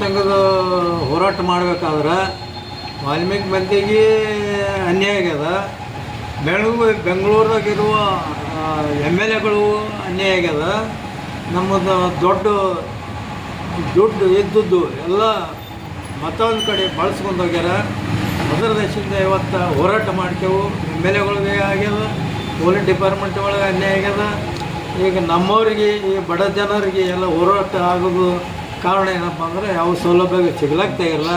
ಸಂಘದ ಹೋರಾಟ ಮಾಡಬೇಕಾದ್ರೆ ವಾಲ್ಮೀಕಿ ಮಧ್ಯೆಗೆ ಅನ್ಯಾಯ ಆಗ್ಯದ. ಬೆಂಗಳೂರು ಬೆಂಗಳೂರಾಗಿರುವ ಎಂ ಎಲ್ ಎಗಳು ಅನ್ಯಾಯ ಆಗ್ಯದ. ನಮ್ಮದು ದೊಡ್ಡ ದುಡ್ಡು, ಇದ್ದದ್ದು ಎಲ್ಲ ಮತ್ತೊಂದು ಕಡೆ ಬಳಸ್ಕೊಂಡು ಹೋಗ್ಯಾರ. ಅದರ ದೇಶದಿಂದ ಇವತ್ತು ಹೋರಾಟ ಮಾಡ್ತೇವೆ ಎಂ ಎಲ್ ಎಗಳಿಗೆ ಆಗ್ಯದ. ಪೊಲೀಸ್ ಡಿಪಾರ್ಟ್ಮೆಂಟ್ ಒಳಗೆ ಅನ್ಯಾಯ ಆಗ್ಯದ. ಈಗ ನಮ್ಮವರಿಗೆ, ಈ ಬಡ ಜನರಿಗೆ ಎಲ್ಲ ಹೋರಾಟ ಆಗೋದು ಕಾರಣ ಏನಪ್ಪ ಅಂದರೆ ಯಾವ ಸೌಲಭ್ಯ ಸಿಗ್ಲಾಗ್ತಾ ಇಲ್ಲ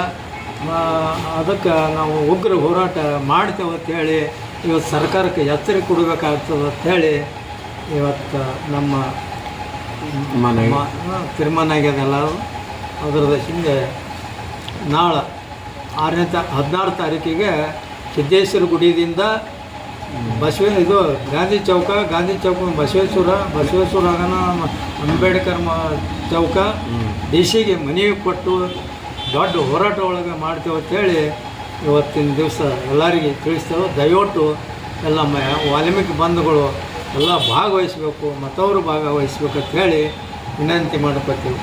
ಅದಕ್ಕೆ ನಾವು ಉಗ್ರ ಹೋರಾಟ ಮಾಡ್ತೇವೆ ಅಂತೇಳಿ ಇವತ್ತು ಸರ್ಕಾರಕ್ಕೆ ಎಚ್ಚರಿಕೆ ಕೊಡಬೇಕಾಗ್ತದೆ ಹೇಳಿ ಇವತ್ತು ನಮ್ಮ ತೀರ್ಮಾನ ಆಗ್ಯದ ಎಲ್ಲರೂ. ಅದರದ ಹಿಂದೆ ನಾಳೆ ಆರನೇ ತಾ ಹದಿನಾರು ತಾರೀಕಿಗೆ ಸಿದ್ದೇಶ್ವರ ಗುಡಿಯಿಂದ ಬಸವ ಇದು ಗಾಂಧಿ ಚೌಕ ಗಾಂಧಿ ಚೌಕ ಬಸವೇಶ್ವರ ಬಸವೇಶ್ವರ ಆಗನ ಅಂಬೇಡ್ಕರ್ ಮ ಚೌಕ ಡಿ ಸಿಗೆ ಮನವಿ ಕೊಟ್ಟು ದೊಡ್ಡ ಹೋರಾಟ ಒಳಗೆ ಮಾಡ್ತೇವೆ ಅಂತೇಳಿ ಇವತ್ತಿನ ದಿವಸ ಎಲ್ಲರಿಗೆ ತಿಳಿಸ್ತೇವೆ. ದಯವಿಟ್ಟು ಎಲ್ಲ ಮ, ವಾಲ್ಮೀಕಿ ಬಂಧುಗಳು ಎಲ್ಲ ಭಾಗವಹಿಸಬೇಕು ಮತ್ತವರು ಭಾಗವಹಿಸ್ಬೇಕು ಅಂತ ಹೇಳಿ ವಿನಂತಿ ಮಾಡ್ಕೊತೀವಿ